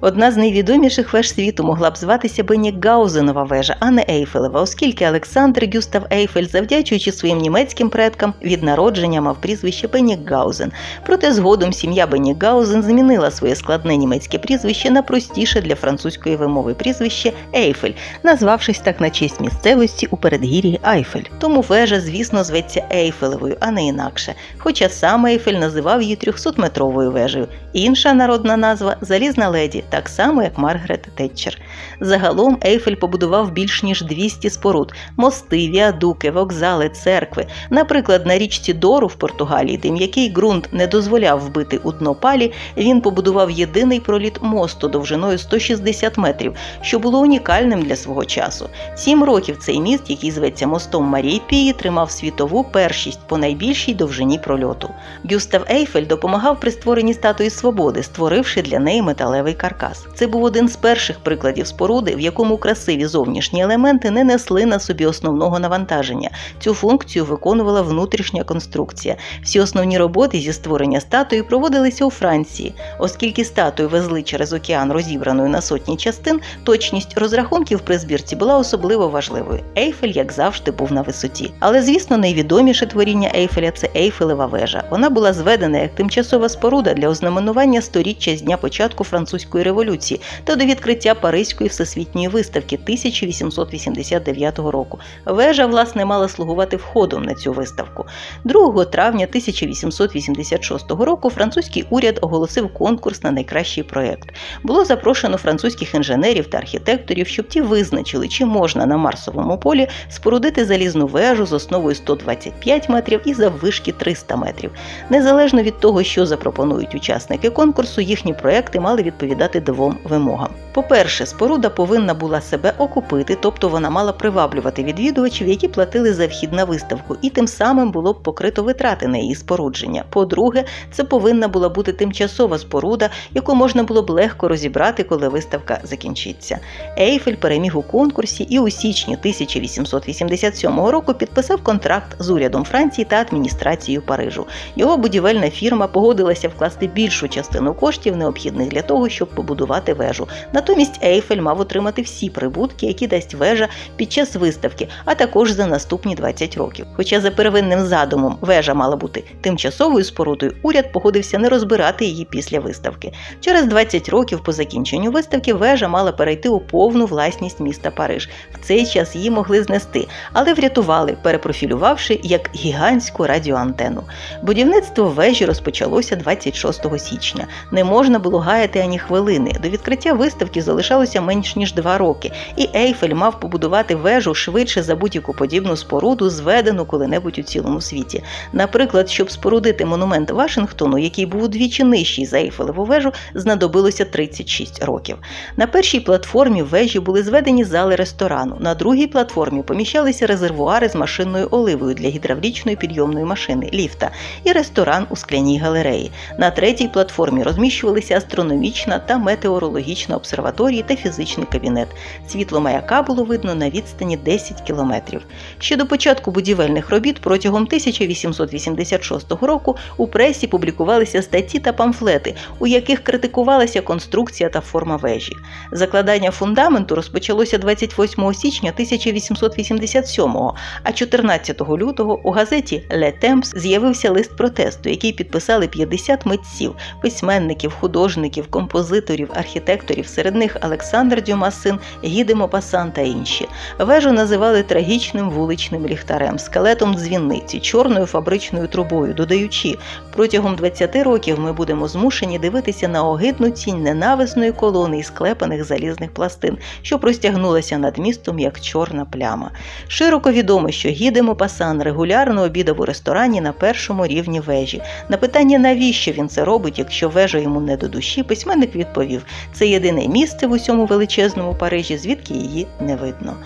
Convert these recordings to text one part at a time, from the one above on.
Одна з найвідоміших веж світу могла б зватися Беніггаузенова вежа, а не Ейфелева, оскільки Олександр Гюстав Ейфель, завдячуючи своїм німецьким предкам, від народження мав прізвище Беніггаузен. Проте згодом сім'я Беніггаузен змінила своє складне німецьке прізвище на простіше для французької вимови прізвище Ейфель, назвавшись так на честь місцевості у передгір'ї Айфель. Тому вежа, звісно, зветься Ейфелевою, а не інакше. Хоча сам Ейфель називав її 300-метровою вежею. Інша народна назва залізна леді, так само як Маргарет Тетчер. Загалом Ейфель побудував більш ніж 200 споруд: мости, віадуки, вокзали, церкви. Наприклад, на річці Дору в Португалії, де м'який ґрунт не дозволяв вбити у дно палі, він побудував єдиний проліт мосту довжиною 160 метрів, що було унікальним для свого часу. Сім років цей міст, який зветься мостом Марії Пії, тримав світову першість по найбільшій довжині прольоту. Гюстав Ейфель допомагав при створенні статуї свободи, створивши для неї металевий каркас. Це був один з перших прикладів споруди, в якому красиві зовнішні елементи не несли на собі основного навантаження. Цю функцію виконувала внутрішня конструкція. Всі основні роботи зі створення статуї проводилися у Франції, оскільки статую везли через океан розібраною на сотні частин. Точність розрахунків при збірці була особливо важливою. Ейфель, як завжди, був на висоті. Але, звісно, найвідоміше творіння Ейфеля це Ейфелева вежа. Вона була зведена як тимчасова споруда для ознаменування сторіччя з дня початку французької революції та до відкриття Паризької всесвітньої виставки 1889 року. Вежа, власне, мала слугувати входом на цю виставку. 2 травня 1886 року французький уряд оголосив конкурс на найкращий проєкт. Було запрошено французьких інженерів та архітекторів, щоб ті визначили, чи можна на Марсовому полі спорудити залізну вежу з основою 125 метрів і заввишки 300 метрів. Незалежно від того, що запропонують учасники конкурсу, їхні проекти мали відповідати двом вимогам. По-перше, споруда повинна була себе окупити, тобто вона мала приваблювати відвідувачів, які платили за вхід на виставку, і тим самим було б покрито витрати на її спорудження. По-друге, це повинна була бути тимчасова споруда, яку можна було б легко розібрати, коли виставка закінчиться. Ейфель переміг у конкурсі і у січні 1887 року підписав контракт з урядом Франції та адміністрацією Парижу. Його будівельна фірма погодилася вкласти більшу частину коштів, необхідних для того, щоб побудувати вежу. Натомість Ейфель мав отримати всі прибутки, які дасть вежа під час виставки, а також за наступні 20 років. Хоча за первинним задумом вежа мала бути тимчасовою спорудою, уряд погодився не розбирати її після виставки. Через 20 років по закінченню виставки вежа мала перейти у повну власність міста Париж. В цей час її могли знести, але врятували, перепрофілювавши як гігантську радіоантену. Будівництво вежі розпочалося 26 січня. Не можна було гаяти ані хвилини. До відкриття виставки залишалося менш ніж два роки, і Ейфель мав побудувати вежу швидше за будь-яку подібну споруду, зведену коли-небудь у цілому світі. Наприклад, щоб спорудити монумент Вашингтону, який був удвічі нижчий за Ейфелеву вежу, знадобилося 36 років. На першій платформі вежі були зведені зали ресторану. На другій платформі поміщалися резервуари з машинною оливою для гідравлічної підйомної машини ліфта і ресторан у скляній галереї. На третій платформі розміщувалися астрономічна та метеорологічна обсерваторії та фізичний кабінет. Світло маяка було видно на відстані 10 кілометрів. Ще до початку будівельних робіт протягом 1886 року у пресі публікувалися статті та памфлети, у яких критикувалася конструкція та форма вежі. Закладання фундаменту розпочалося 28 січня 1887-го, а 14 лютого у газеті Le Temps з'явився лист протесту, який підписали 50 митців, письменників, художників, композиторів, архітекторів, серед них Олександр Дюма син, Гіде Мопасан та інші. Вежу називали трагічним вуличним ліхтарем, скелетом дзвінниці, чорною фабричною трубою, додаючи, протягом 20 років ми будемо змушені дивитися на огидну тінь ненависної колони із склепаних залізних пластин, що простягнулася над містом як чорна пляма. Широко відомо, що Гіде Мопасан регулярно обідав у ресторані на першому рівні вежі. На питання, навіщо він це робить, якщо вежа йому не до душі, письменник відповів: це єдине місце в усьому величезному Парижі, звідки її не видно.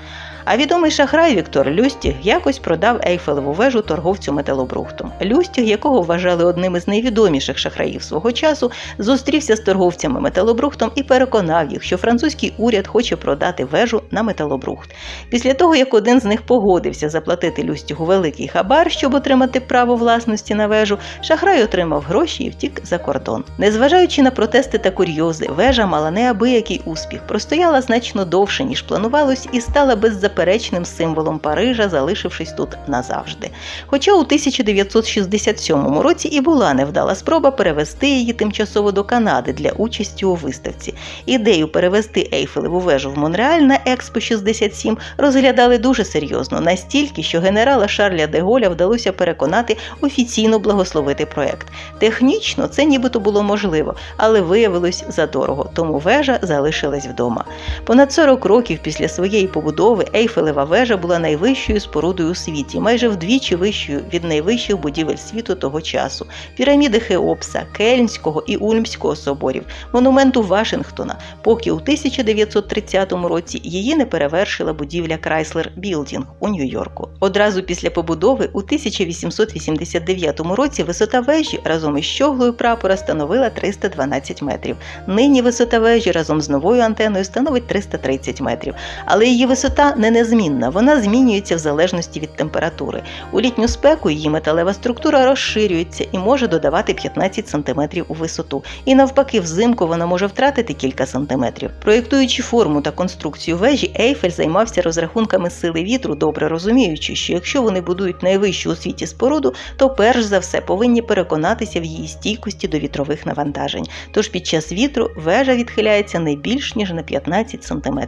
А відомий шахрай Віктор Люстіг якось продав Ейфелеву вежу торговцю металобрухтом. Люстіг, якого вважали одним із найвідоміших шахраїв свого часу, зустрівся з торговцями металобрухтом і переконав їх, що французький уряд хоче продати вежу на металобрухт. Після того, як один з них погодився заплатити Люстігу великий хабар, щоб отримати право власності на вежу, шахрай отримав гроші і втік за кордон. Незважаючи на протести та курйози, вежа мала неабиякий успіх, простояла значно довше, ніж планувалось, і стала беззаперечним символом Парижа, залишившись тут назавжди. Хоча у 1967 році і була невдала спроба перевести її тимчасово до Канади для участі у виставці. Ідею перевести Ейфелеву вежу в Монреаль на Експо 67 розглядали дуже серйозно, настільки, що генерала Шарля де Голля вдалося переконати офіційно благословити проект. Технічно це нібито було можливо, але виявилось задорого, тому вежа залишилась вдома. Понад 40 років після своєї побудови Ейфелева вежа була найвищою спорудою у світі, майже вдвічі вищою від найвищих будівель світу того часу: піраміди Хеопса, Кельнського і Ульмського соборів, монументу Вашингтона, поки у 1930 році її не перевершила будівля Крайслер Білдінг у Нью-Йорку. Одразу після побудови у 1889 році висота вежі разом із щоглою прапора становила 312 метрів. Нині висота вежі разом з новою антеною становить 330 метрів. Але її висота не незмінна, вона змінюється в залежності від температури. У літню спеку її металева структура розширюється і може додавати 15 см у висоту. І навпаки, взимку вона може втратити кілька сантиметрів. Проєктуючи форму та конструкцію вежі, Ейфель займався розрахунками сили вітру, добре розуміючи, що якщо вони будують найвищу у світі споруду, то перш за все повинні переконатися в її стійкості до вітрових навантажень. Тож під час вітру вежа відхиляється не більш ніж на 15 см.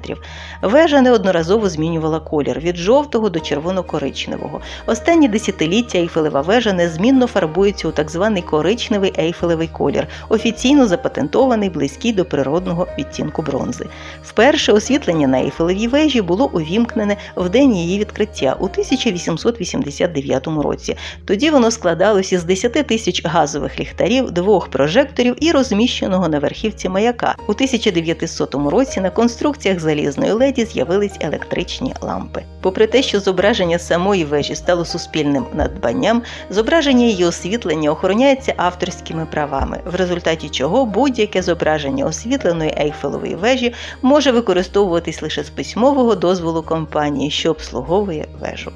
Вежа неодноразово змінювала колір від жовтого до червоно-коричневого. Останні десятиліття Ейфелева вежа незмінно фарбується у так званий коричневий ейфелевий колір, офіційно запатентований близький до природного відтінку бронзи. Вперше освітлення на Ейфелевій вежі було увімкнене в день її відкриття у 1889 році. Тоді воно складалося з 10 тисяч газових ліхтарів, двох прожекторів і розміщеного на верхівці маяка. У 1900 році на конструкціях залізної леді з'явились електричні лампи. Попри те, що зображення самої вежі стало суспільним надбанням, зображення її освітлення охороняється авторськими правами, в результаті чого будь-яке зображення освітленої Ейфелової вежі може використовуватись лише з письмового дозволу компанії, що обслуговує вежу.